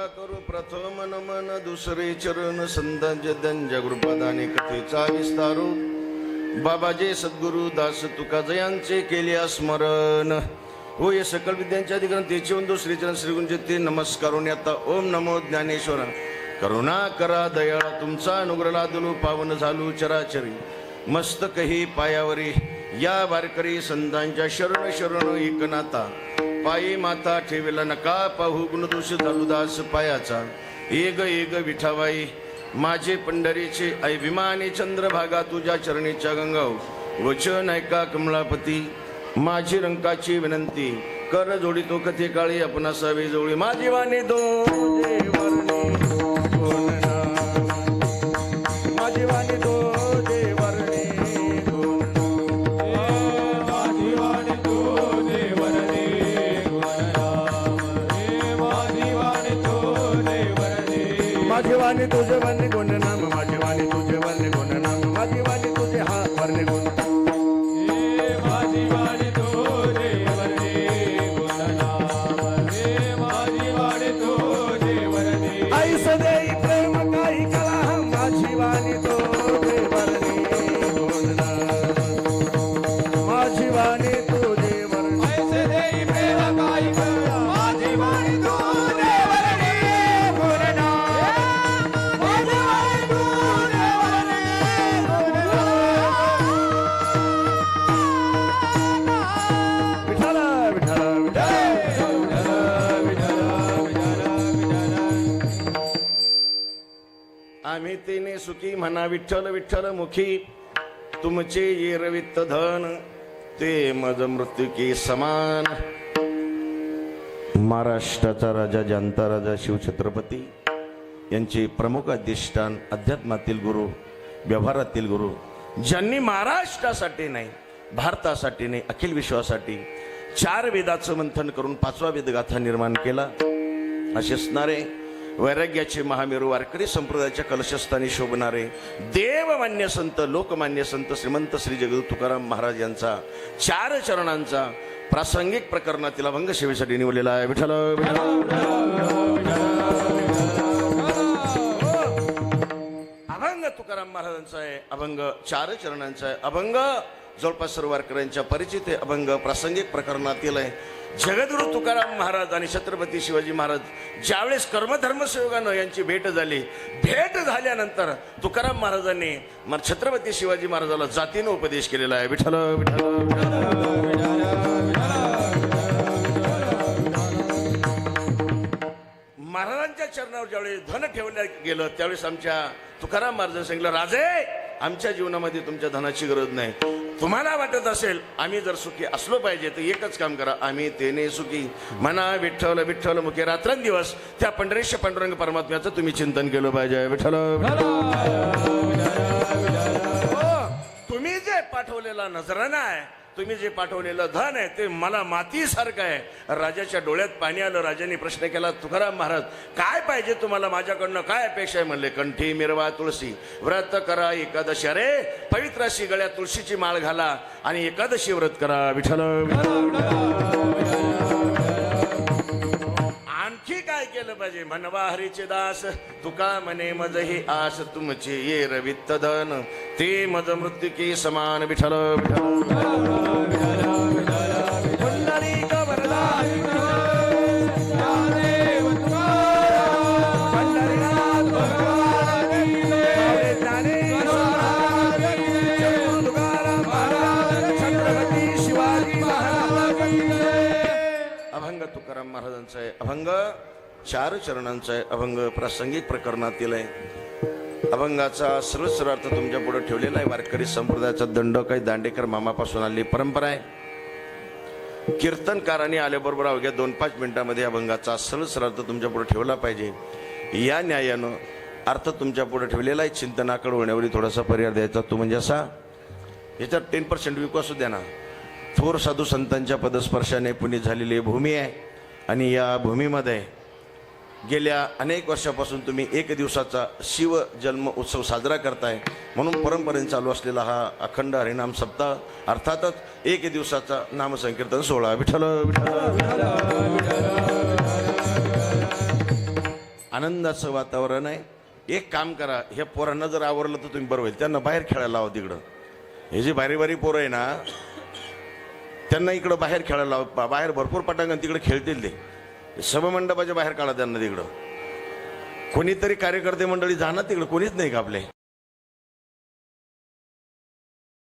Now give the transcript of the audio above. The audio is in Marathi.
नका करू प्रथम नमन दुसरे चरण संतांच त्यांच्या गुरुपदाने कथेचा विस्तारू. बाबाजे सद्गुरु दास तुका जयांचे केले स्मरण होय सकल विद्यांच्या अधिग्रंथेचे दुसरे श्रीचरण श्रीगुंजे ते नमस्कारून आता ओम नमो ज्ञानेश्वर. करुणा करा दयाळा तुमचा अनुग्रला दुलू पावन झालू चराचरी. मस्तकही पायावरी या वारकरी संतांच्या शरण शरण एकनाथा. पायी माता ठेवेला नका पाहू गुणदोष झालू दास पायाचा. एग एग विठाबाई माझे पंढरीचे आई विमाने चंद्रभागा तुझ्या चरणीच्या गंगाव वचन ऐका कमलापती माझी रंकाची विनंती. कर जोडी तो कथे काळी आपण असावे जोडी. माझी वाणी दो माझी वाणी तुझे वाणी गुण नाम माझी वाणी तुझे आम्ही सुखी म्हणा विठ्ठल विठ्ठल मुखी. तुमचे ये रवित धन ते मज मृत्यू की समान. महाराष्ट्राचा राजा जनता राजा शिवछत्रपती यांचे प्रमुख अधिष्ठान अध्यात्मातील गुरु व्यवहारातील गुरु. ज्यांनी महाराष्ट्रासाठी नाही भारतासाठी नाही अखिल विश्वासाठी चार वेदाचं मंथन करून पाचवा वेदगाथा निर्माण केला. असे असणारे वैराग्याचे महामेरू वारकरी संप्रदायाच्या कलशस्थानी शोभणारे देवमान्य संत लोकमान्य संत श्रीमंत श्री जगदू तुकाराम महाराज यांचा चार चरणांचा प्रासंगिक प्रकरणातील अभंग सेवेसाठी निवडलेला आहे. विठ्ठल अभंग तुकाराम महाराजांचा आहे अभंग चार चरणांचा आहे. अभंग जवळपास सर्व वारकऱ्यांच्या परिचित अभंग प्रासंगिक प्रकरणातील आहे. जगद्गुरु तुकाराम महाराज आणि छत्रपती शिवाजी महाराज ज्यावेळेस कर्मधर्मसंयोगानं यांची भेट झाली भेट झाल्यानंतर तुकाराम महाराजांनी छत्रपती शिवाजी महाराजाला जातीनं उपदेश केलेला आहे. विठ्ठल विठ्ठल महाराजांच्या चरणावर ज्यावेळेस धन ठेवलं गेलं त्यावेळेस आमच्या तुकाराम महाराजांनी सांगितलं राजे आमच्या जीवनामध्ये तुमच्या धनाची गरज नाही. तुम्हाला वाटत असेल आम्ही जर सुखी असलो पाहिजे तर एकच काम करा आम्ही तेने सुखी. म्हणा विठ्ठल विठ्ठल मुखे रात्रंदिवस त्या पंढरेश पांडुरंग परमात्म्याचं तुम्ही चिंतन केलं पाहिजे. विठ्ठल हो, तुम्ही जे पाठवलेला नजराना आहे तुम्ही जे पाठवलेलं धन आहे ते मला मातीसारखं आहे. राजाच्या डोळ्यात पाणी आलं राजाने प्रश्न केला तुकाराम महाराज काय पाहिजे तुम्हाला माझ्याकडनं? काय अपेक्षा आहे? म्हणले कंठी मिरवा तुळशी. व्रत करा एकादशी. अरे पवित्र अशी गळ्यात तुळशीची माळ घाला आणि एकादशी व्रत करा विठ्ठल. केलं पाहिजे म्हणवा हरीचे दास तुका मने मज हे आस तुमचे ये रवित्त धन ते मज मृत्यू की समान विठल अभंग तुकाराम महाराजांचा आहे अभंग. चार चरणांचा आहे. अभंग प्रासंगिक प्रकरणातील आहे. अभंगाचा सरळ अर्थ तुमच्यापुढे ठेवलेला आहे. वारकरी संप्रदायाचा दंड काही दांडेकर मामापासून आलेली परंपरा आहे. कीर्तनकारांनी आल्याबरोबर अवघ्या दोन पाच मिनिटांमध्ये अभंगाचा सरळ अर्थ तुमच्यापुढे ठेवला पाहिजे. या न्यायानं अर्थ तुमच्यापुढे ठेवलेला आहे. चिंतनाकडे होण्यावरी थोडासा पर्याय द्यायचा. तो म्हणजे असा याच्यात टेन पर्सेंट विकास द्या ना. थोर साधू संतांच्या पदस्पर्शाने पुणे झालेली भूमी आहे. आणि या भूमीमध्ये गेल्या अनेक वर्षापासून तुम्ही एक दिवसाचा शिव जन्म उत्सव साजरा करताय. म्हणून परंपरेने चालू असलेला हा अखंड हरिनाम सप्ताह अर्थातच एक दिवसाचा नामसंकीर्तन सोहळा. विठ्ठल आनंदाचं वातावरण आहे. एक काम करा हे पोरांना जर आवरलं तर तुम्ही बरं होईल. त्यांना बाहेर खेळायला लावा तिकडं. हे जे भारी भारी पोरं आहे ना त्यांना इकडं बाहेर खेळायला लावा. बाहेर भरपूर पटांगण तिकडे खेळतील ते. सभामंडपाच्या बाहेर काढा त्यांना तिकडं. कोणीतरी कार्यकर्ते मंडळी जाणार तिकडं. कोणीच नाही का आपले?